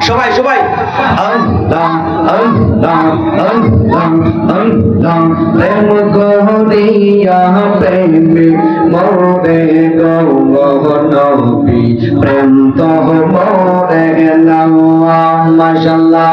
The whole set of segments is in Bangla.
সবাই সবাই। প্রেম করিয়া প্রেম মরে গৌরী প্রেম তো মরে গেলাম মশাল্লাহ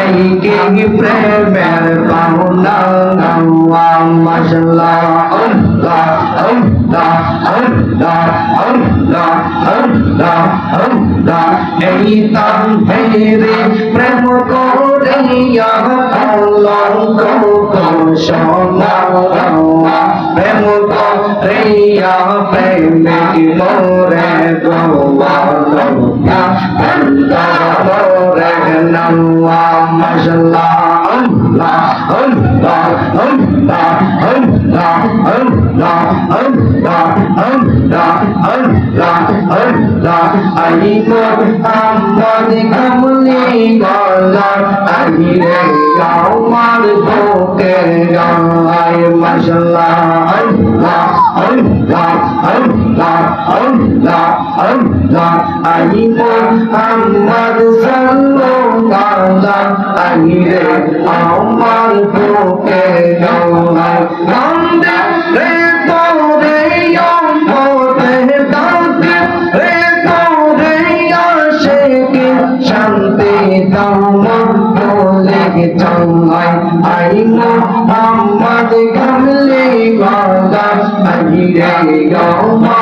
এই কি প্রেমের গাওয়া মাশাল্লাহ আল্লাহ আল্লাহ আল্লাহ আল্লাহ প্রেম করিয়া প্রেম করিয়া Mashallah, Allah, Allah, Allah, Allah, Allah, আইনা মোহাম্মদ সাল্লাল্লাহু আলাইহি আমার বুকে জওয়ার নন্দে রে তোরে অন্তরে দাতে রে তোরে আশিকি শান্তি দাম বলে জওয়ার আইনা মোহাম্মদ গামলি গদা আইরে গাওয়া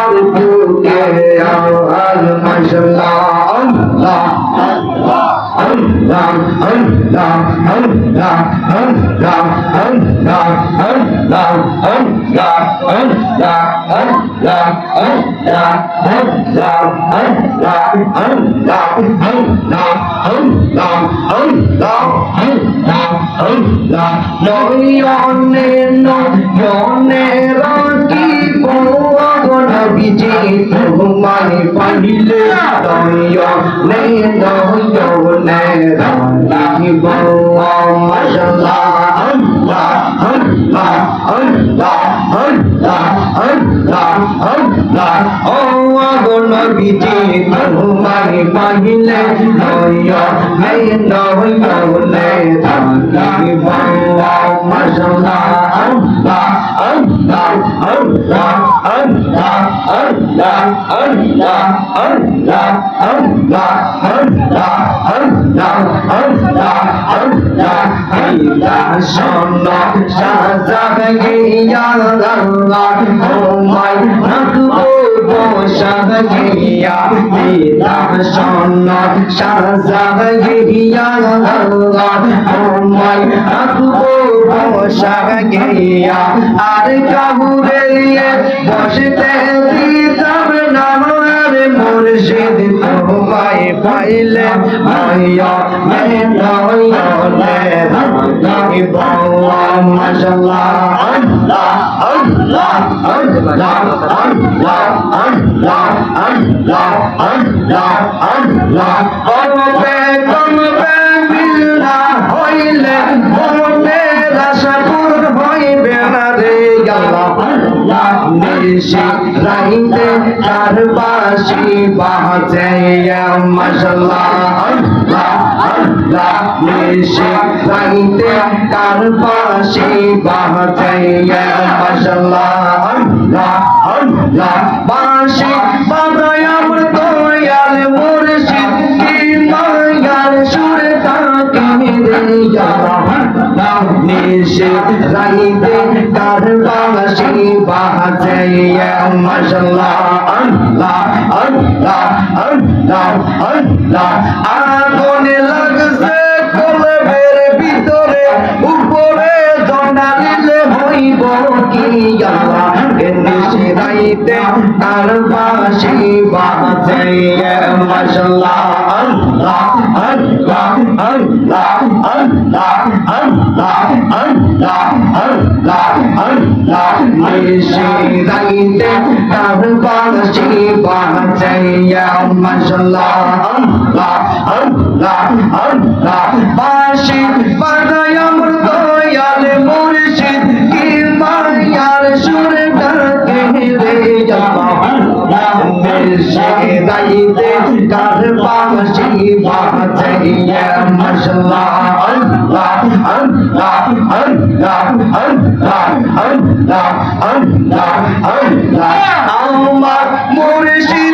No, you're not, you're not, you're not, বিজে ঘুমানে পাহিলে দয় নে দয় নে রাখিব মশলা হল্লা হল্লা হল্লা হল্লা হল্লা হল্লা ও আগুন বিজে ঘুমানে পাহিলে দয় নে দয় নে রাখিব আর কাবু বেরিয়ে বসতে তোমায় পাইলে মায়া মে নয়নে বাবা মাশাআল্লাহ আল্লাহ আল্লাহ আল্লাহ আল্লাহ আল্লাহ আল্লাহ আল্লাহ আল্লাহ কমবে কমবে বিল্লা হইলে মনে নিশি রাইতে চারপাশি বাজে মশলা আল্লাহ আল্লাহ মিশে গাইতে চারপাশি বাজে মশলা আল্লাহ আল্লাহ বাঁশি নিশে রাইতে তার বাসি বাজে মাশাআল্লাহ, আল্লাহ আল্লাহ আল্লাহ আল্লাহ। আগুন লাগছে কলবের ভিতরে, উপরে হইব কি আল্লাহ? নিশি রাইতে তার বাসি বাজে মাশাল্লাহ, আল্লাহ আল্লাহ আল্লাহ আল্লাহ আল্লাহ আল্লাহ আল্লাহ আল্লাহ। নিশি রাইতে তার বাসি বাজে মাশাল্লাহ, আল্লাহ আল্লাহ আল্লাহ। বাসি বাজায় মুর্শিদ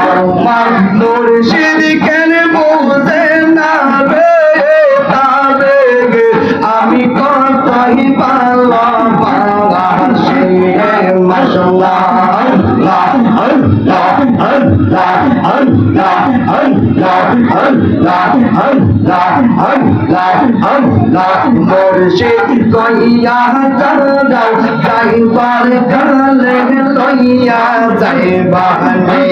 আমার নরে আল্লাহ আল্লাহ মুর্শিদ কইয়া যাও যাইবার কালে লইয়া যাইবা নে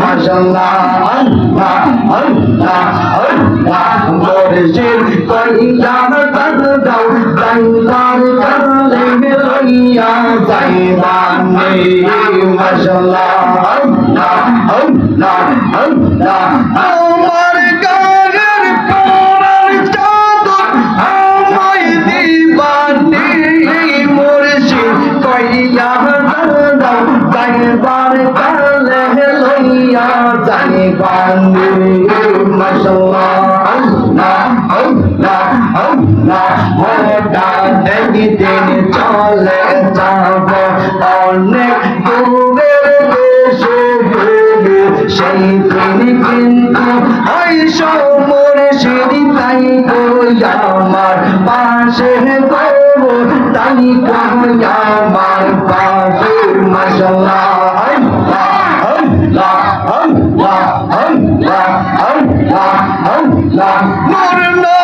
মাশাল্লাহ আল্লাহ আল্লাহ আল্লাহ মুর্শিদ কইয়া যাও যাইবার কালে লইয়া যাইবা নে মাশাল্লাহ আল্লাহ আল্লাহ আল্লাহ ওটা দেখিতে চলে যাব অনেক দূরের দেশে ভেবে সেই তিনি কিন্তু হয় সমর সেদি তাই কই আমার পাশে করব তাই কই আমার পাশে মশলা Allah, Allah, Allah, Allah, Allah, Allah, Allah,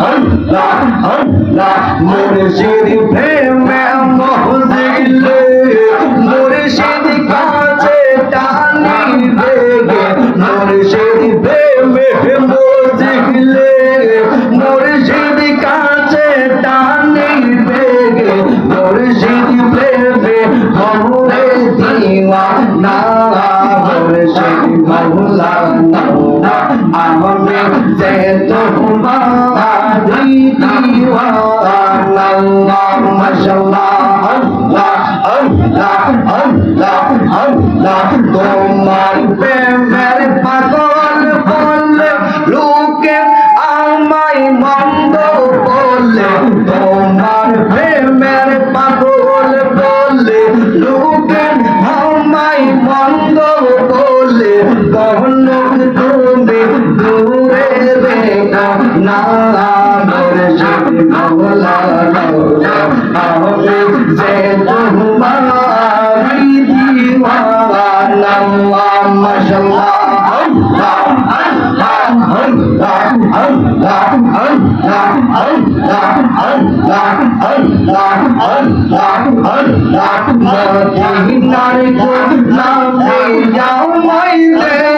আল্লাহ আল্লাহ মুর্শিদ প্রেমে মুখ তুমি দূরে রেখা না আমার যদি ভাবলা হবে যে তোমার দিওয়ানা মাশাআল্লাহ। মদিনার কোন নামে যাও মাইলে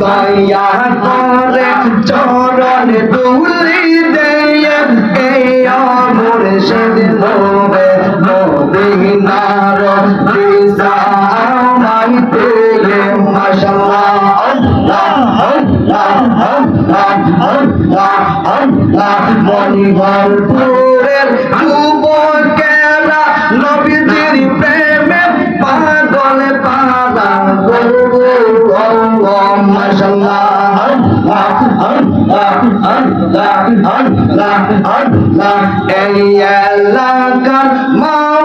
দয়া করে চরণ দুলি দেয়। মাশাআল্লাহ। আল্লাহ আল্লাহ আল্লাহ আল্লাহ আল্লাহ এই এলাকার মা